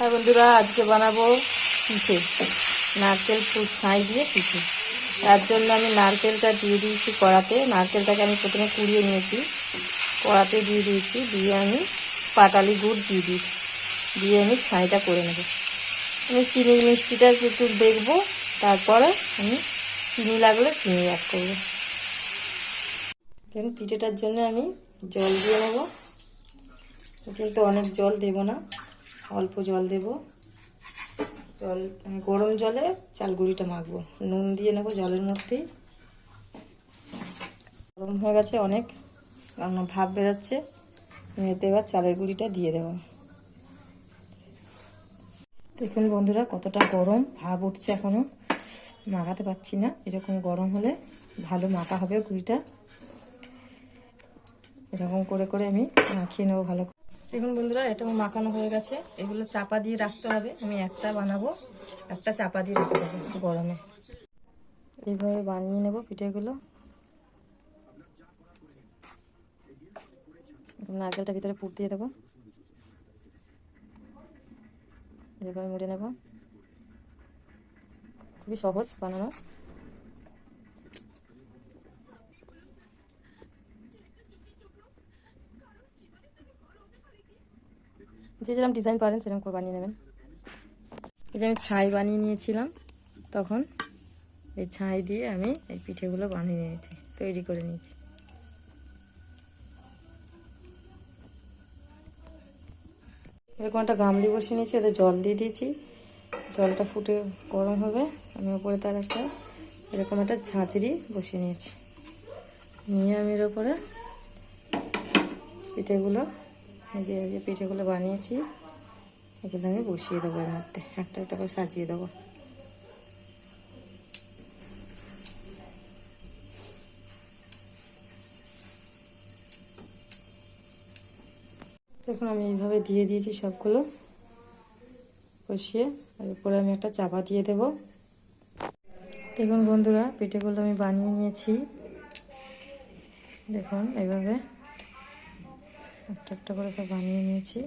হ্যাঁ বন্ধুরা, আজকে বানাবো পিঠে। নারকেল ফুল ছাই দিয়ে পিঠে। তার জন্য আমি নারকেলটা দিয়ে দিয়েছি কড়াতে। নারকেলটাকে আমি প্রথমে কুড়িয়ে নিয়েছি। কড়াতে দিয়ে দিয়েছি, দিয়ে আমি পাটালি গুড় দিয়ে দিয়েছি দিয়ে আমি ছাইটা করে নেব। আমি চিনি মিষ্টিটা একটু দেখব, তারপরে আমি চিনি লাগলে চিনি অ্যাড করব। পিঠেটার জন্য আমি জল দিয়ে নেব কিন্তু অনেক জল দেব না। অল্প জল দেব। জল গরম জলে চাল গুঁড়িটা মাখবো। নুন দিয়ে নেব জলের মধ্যেই গরম হয়ে গেছে অনেক। কারণ ভাব বেরোচ্ছে। এতে এবার চালের গুঁড়িটা দিয়ে দেবো। দেখুন বন্ধুরা, কতটা গরম। ভাব উঠছে এখনও মাখাতে পারছি না। এরকম গরম হলে ভালো মাখা হবে গুঁড়িটা। এরকম করে করে আমি মাখিয়ে নেব ভালো দেখুন বন্ধুরা, এটা মাখানো হয়ে গেছে। এগুলো চাপা দিয়ে রাখতে হবে। আমি একটা বানাবো, একটা চাপা দিয়ে রাখতে হবে গরমে। এইভাবে বানিয়ে নেব পিঠেগুলো। নারকেলটা ভিতরে পুর দিয়ে দেবো। এইভাবে মুড়ে নেব। খুবই সহজ বানানো। যে যেরকম ডিজাইন পারেন, সেরকম করে বানিয়ে নেবেন। এই যে আমি ছাই বানিয়ে নিয়েছিলাম, তখন এই ছাই দিয়ে আমি এই পিঠেগুলো বানিয়ে নিয়েছি, তৈরি করে নিয়েছি। এরকম একটা গামলি বসিয়ে নিয়েছি ওদের জল দিয়ে দিয়েছি। জলটা ফুটে গরম হবে, আমি ওপরে তার একটা এরকম একটা ঝাঁঝরি বসিয়ে নিয়েছি। নিয়ে আমি এর ওপরে পিঠেগুলো এই যে যে পিঠেগুলো বানিয়েছি, এগুলো আমি বসিয়ে দেবো এর মধ্যে। একটা একটা করে সাজিয়ে দেবো। দেখুন, আমি এইভাবে দিয়ে দিয়েছি সবগুলো। বসিয়ে, আর উপরে আমি একটা চাপা দিয়ে দেব। দেখুন বন্ধুরা, পিঠেগুলো আমি বানিয়ে নিয়েছি। দেখুন, এইভাবে। একটা একটা করে সব বানিয়ে নিয়েছি।